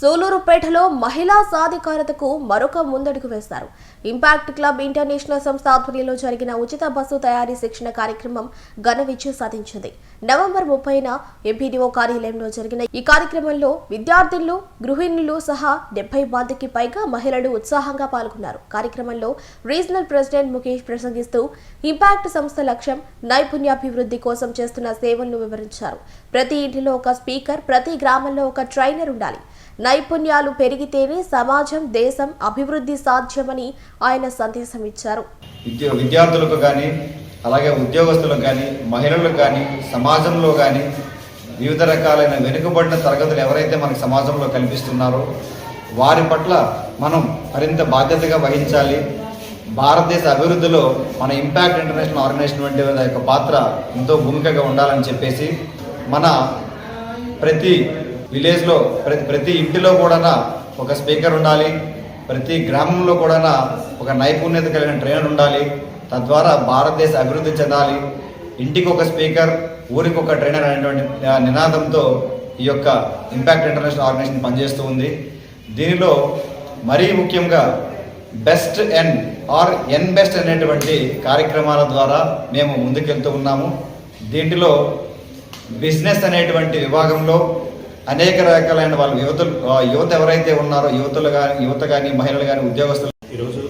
సూలూరుపేటలో మహిళా సాధికారతకు మరొక ముందడుగు వేస్తారు ఇంపాక్ట్ క్లబ్ ఇంటర్నేషనల్ సంస్థ ఆధ్వర్యంలో జరిగిన ఉచిత బస్సు తయారీ శిక్షణ కార్యక్రమం ఘన విజయం సాధించింది. నవంబర్ ముప్పైన ఎంపీడీఓ కార్యాలయంలో జరిగిన ఈ కార్యక్రమంలో విద్యార్థులు గృహిణులు సహా డెబ్బై మందికి పైగా మహిళలు ఉత్సాహంగా పాల్గొన్నారు. కార్యక్రమంలో రీజనల్ ప్రెసిడెంట్ ముఖేష్ ప్రసంగిస్తూ ఇంపాక్ట్ సంస్థ లక్ష్యం నైపుణ్యాభివృద్ధి కోసం చేస్తున్న సేవలను వివరించారు. ప్రతి ఇంటిలో ఒక స్పీకర్ ప్రతి గ్రామంలో ఒక ట్రైనర్ ఉండాలి. నైపుణ్యాలు పెరిగితేనే సమాజం దేశం అభివృద్ధి సాధ్యమని ఆయన సందేశం ఇచ్చారు విద్యార్థులకు కానీ అలాగే ఉద్యోగస్తులకు కానీ మహిళలకు కానీ సమాజంలో కానీ వివిధ రకాలైన వెనుకబడిన తరగతులు ఎవరైతే మనకు సమాజంలో కల్పిస్తున్నారో వారి పట్ల మనం మరింత బాధ్యతగా వహించాలి. భారతదేశ అభివృద్ధిలో మన ఇంపాక్ట్ ఇంటర్నేషనల్ ఆర్గనైజేషన్ వంటి యొక్క పాత్ర ఎంతో భూమికగా ఉండాలని చెప్పేసి మన ప్రతి విలేజ్లో ప్రతి ప్రతి ఇంటిలో కూడా ఒక స్పీకర్ ఉండాలి ప్రతి గ్రామంలో కూడా ఒక నైపుణ్యత కలిగిన ట్రైనర్ ఉండాలి తద్వారా భారతదేశ అభివృద్ధి చెందాలి. ఇంటికి ఒక స్పీకర్ ఊరికి ఒక ట్రైనర్ అనేటువంటి నినాదంతో ఈ యొక్క ఇంపాక్ట్ ఇంటర్నేషనల్ ఆర్గనైజేషన్ పనిచేస్తూ ఉంది. దీనిలో మరీ ముఖ్యంగా best N R N best అనేటువంటి కార్యక్రమాల ద్వారా మేము ముందుకెళ్తూ ఉన్నాము. దీంట్లో బిజినెస్ అనేటువంటి విభాగంలో అనేక రకాలైన వాళ్ళ యువతలు యువత ఎవరైతే ఉన్నారో యువతులు కానీ యువత కానీ మహిళలు కానీ ఉద్యోగస్తులు ఈరోజు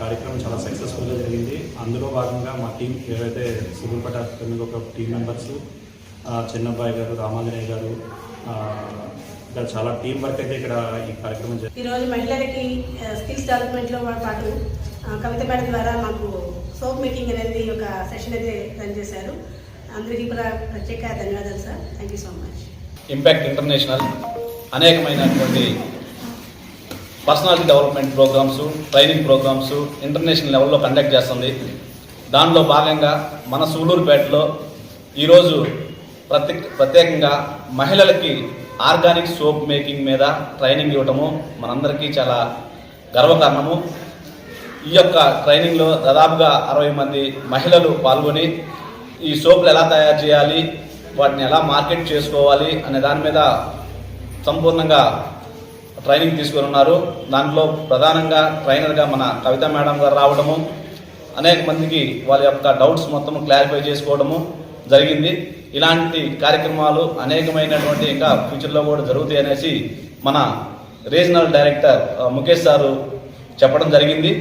కార్యక్రమం చాలా సక్సెస్ఫుల్గా జరిగింది. అందులో భాగంగా మా టీం ఏవైతే సిబుల్పట అకాడమీకి ఒక టీం మెంబర్స్ చిన్నబ్బాయి గారు రామాంజనేయ గారు చాలా టీం వర్క్ అయితే ఇక్కడ ఈ కార్యక్రమం ఈరోజు మహిళలకి స్కిల్స్ డెవలప్మెంట్లో పాటు కవిత మేడం ద్వారా మాకు సోప్ మేకింగ్ అనేది ఒక సెషన్ అయితే రన్ చేశారు. అందరికీ కూడా ప్రత్యేక ధన్యవాదాలు sir thank you so much impact international అనేకమైనటువంటి personality development programmes training programmes international లెవెల్లో కండక్ట్ చేస్తుంది. దానిలో భాగంగా మన సూలూరుపేటలో ఈరోజు ప్రత్యేక ప్రత్యేకంగా మహిళలకి ఆర్గానిక్ సోప్ మేకింగ్ మీద ట్రైనింగ్ ఇవ్వటము మనందరికీ చాలా గర్వకారణము. ఈ యొక్క ట్రైనింగ్లో దాదాపుగా అరవై మంది మహిళలు పాల్గొని ఈ సోపులు ఎలా తయారు చేయాలి వాటిని ఎలా మార్కెట్ చేసుకోవాలి అనే దాని మీద సంపూర్ణంగా ట్రైనింగ్ తీసుకొని ఉన్నారు. దాంట్లో ప్రధానంగా ట్రైనర్గా మన కవిత మేడం గారు రావడము అనేక మందికి వాళ్ళ యొక్క డౌట్స్ మొత్తం క్లారిఫై చేసుకోవడము జరిగింది. ఇలాంటి కార్యక్రమాలు అనేకమైనటువంటి ఇంకా ఫ్యూచర్లో కూడా జరుగుతాయి అనేసి మన రీజనల్ డైరెక్టర్ ముఖేష్ సారు చెప్పడం జరిగింది.